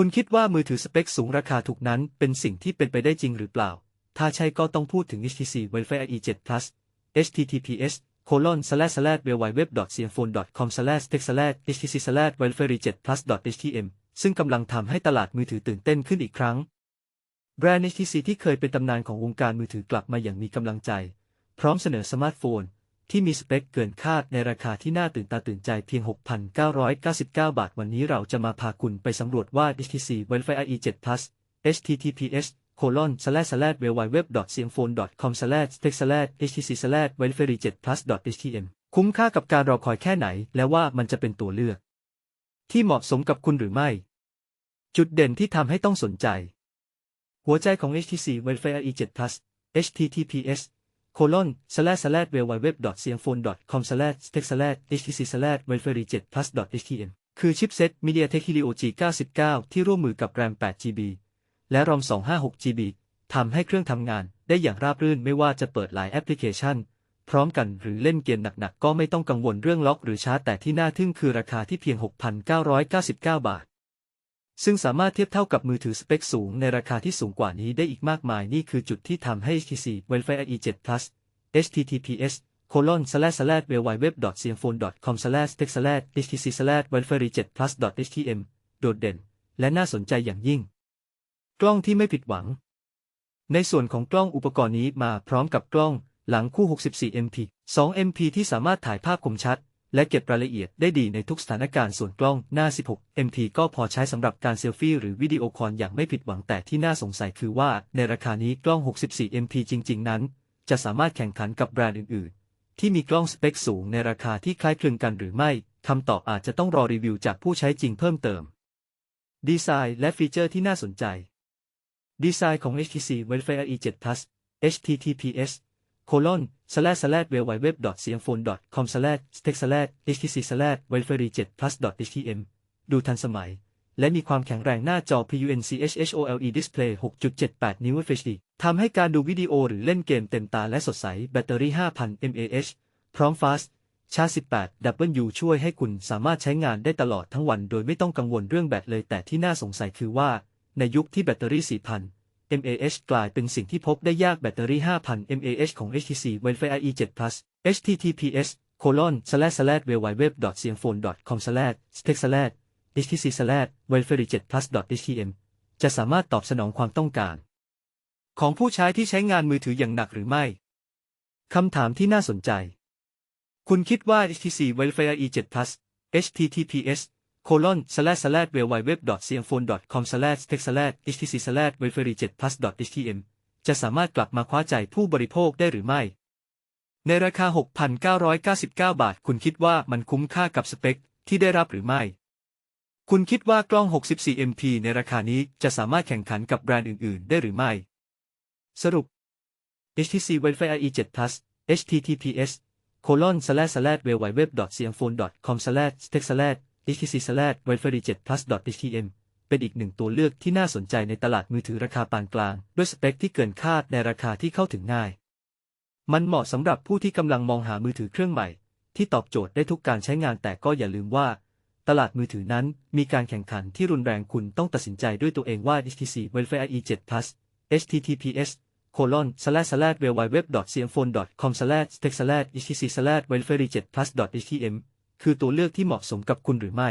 คุณคิดว่ามือถือสเปคสูงราคาถูกนั้นเป็นสิ่งที่เป็นไปได้จริงหรือเปล่า ถ้าใช่ก็ต้องพูดถึง HTC Wi-Fi E7 Plus https colon slash slash www.cmphone.com slash tech slash htc slash wi-fi 7 plus htm ซึ่งกำลังทำให้ตลาดมือถือตื่นเต้นขึ้นอีกครั้ง แบรนด์ HTC ที่เคยเป็นตำนานของวงการมือถือกลับมาอย่างมีกำลังใจ พร้อมเสนอสมาร์ทโฟน ที่มีสเปคเกินคาดในราคาที่น่าตื่นตาตื่นใจเพียง 6,999 บาท วันนี้เราจะมาพาคุณไปสำรวจว่า HTC Wi-Fi IE 7 Plus https colon slash slash www.cmphone.com slash tech slash htc slash wi-fi 7 plus htm คุ้มค่ากับการรอคอยแค่ไหน และว่ามันจะเป็นตัวเลือก ที่เหมาะสมกับคุณหรือไม่ จุดเด่นที่ทำให้ต้องสนใจ หัวใจของ HTC Wi-Fi IE 7 Plus https colon slash slash www.cmphone.com slash tech slash htc slash wi-fi 7 plus htm คือชิปเซ็ต MediaTek Helio G99 ที่ร่วมมือกับ RAM 8GB และรอม 256GB ทำให้เครื่องทำงานได้อย่างราบรื่นไม่ว่าจะเปิดหลายแอปพลิเคชัน พร้อมกันหรือเล่นเกมหนักๆ ก็ไม่ต้องกังวลเรื่องล็อกหรือชาร์จแต่ที่น่าทึ่งคือราคาที่เพียง 6,999 บาท ซึ่งสามารถเทียบเท่ากับมือถือสเปคสูงในราคาที่สูงกว่านี้ได้อีกมากมายนี่คือจุดที่ทำให้ HTC Wi-Fi IE 7 Plus https colon slash slash www.cmphone.com slash tech slash htc slash wi-fi 7 plus htm โดดเด่น และน่าสนใจอย่างยิ่ง กล้องที่ไม่ผิดหวัง ในส่วนของกล้องอุปกรณ์นี้มาพร้อมกับกล้องหลังคู่ 64 MP 2 MP ที่สามารถถ่ายภาพคมชัด และเก็บรายละเอียดได้ดีในทุกสถานการณ์ส่วนกล้องหน้า 16 MP ก็พอใช้สำหรับการเซลฟี่หรือวิดีโอคอลอย่างไม่ผิดหวังแต่ที่น่าสงสัยคือว่าในราคานี้กล้อง 64 MP จริง ๆ นั้น จะสามารถแข่งขันกับแบรนด์อื่น ๆ ที่มีกล้องสเปคสูงในราคาที่คล้ายคลึงกันหรือไม่คำตอบอาจจะต้องรอรีวิวจากผู้ใช้จริงเพิ่มเติม ดีไซน์และฟีเจอร์ที่น่าสนใจ ดีไซน์ของ HTC Wi-Fi IE 7 Plus https colon slash slash www.cmphone.com slash tech slash htc slash wi-fi 7 plus htm ดูทันสมัย และมีความแข็งแรงหน้าจอ PUNCHHOLE Display 6.78 นิ้ว FHD ทำให้การดูวิดีโอหรือเล่นเกมเต็มตาและสดใส แบตเตอรี่ 5,000 mAh พร้อม Fast ชาร์จ 18W ช่วยให้คุณสามารถใช้งานได้ตลอดทั้งวัน โดยไม่ต้องกังวลเรื่องแบตเลย แต่ที่น่าสงสัยคือว่า ในยุคที่แบตเตอรี่ 4,000 mAh กลายเป็นสิ่งที่พบได้ยากแบตเตอรี่ 5,000 mAh ของ HTC Wi-Fi IE 7 Plus https colon slash slash www.cmphone.com slash tech slash htc slash wi-fi 7 plus htm จะสามารถตอบสนองความต้องการ ของผู้ใช้ที่ใช้งานมือถืออย่างหนักหรือไม่ คำถามที่น่าสนใจ คุณคิดว่า HTC Wi-Fi IE 7 Plus https colon slash slash www.cmphone.com slash tech slash htc slash wi-fi 7 plus htm จะสามารถกลับมาคว้าใจผู้บริโภคได้หรือไม่ ในราคา 6,999 บาท คุณคิดว่ามันคุ้มค่ากับสเปคที่ได้รับหรือไม่ คุณคิดว่ากล้อง 64 MP ในราคานี้จะสามารถแข่งขันกับแบรนด์อื่น ๆ ได้หรือไม่ สรุป HTC Wi-Fi IE 7 Plus https colon slash slash www.cmphone.com slash tech slash htc slash wi-fi 7 plus htm เป็นอีกหนึ่งตัวเลือกที่น่าสนใจในตลาดมือถือราคาปานกลาง ด้วยสเปคที่เกินคาดในราคาที่เข้าถึงง่าย มันเหมาะสำหรับผู้ที่กำลังมองหามือถือเครื่องใหม่ ที่ตอบโจทย์ได้ทุกการใช้งานแต่ก็อย่าลืมว่า ตลาดมือถือนั้นมีการแข่งขันที่รุนแรงคุณต้องตัดสินใจด้วยตัวเองว่า HTC Wi-Fi IE 7 Plus https colon slash slash www.cmphone.com slash tech slash htc slash wi-fi 7 plus htm คือตัวเลือกที่เหมาะสมกับคุณหรือไม่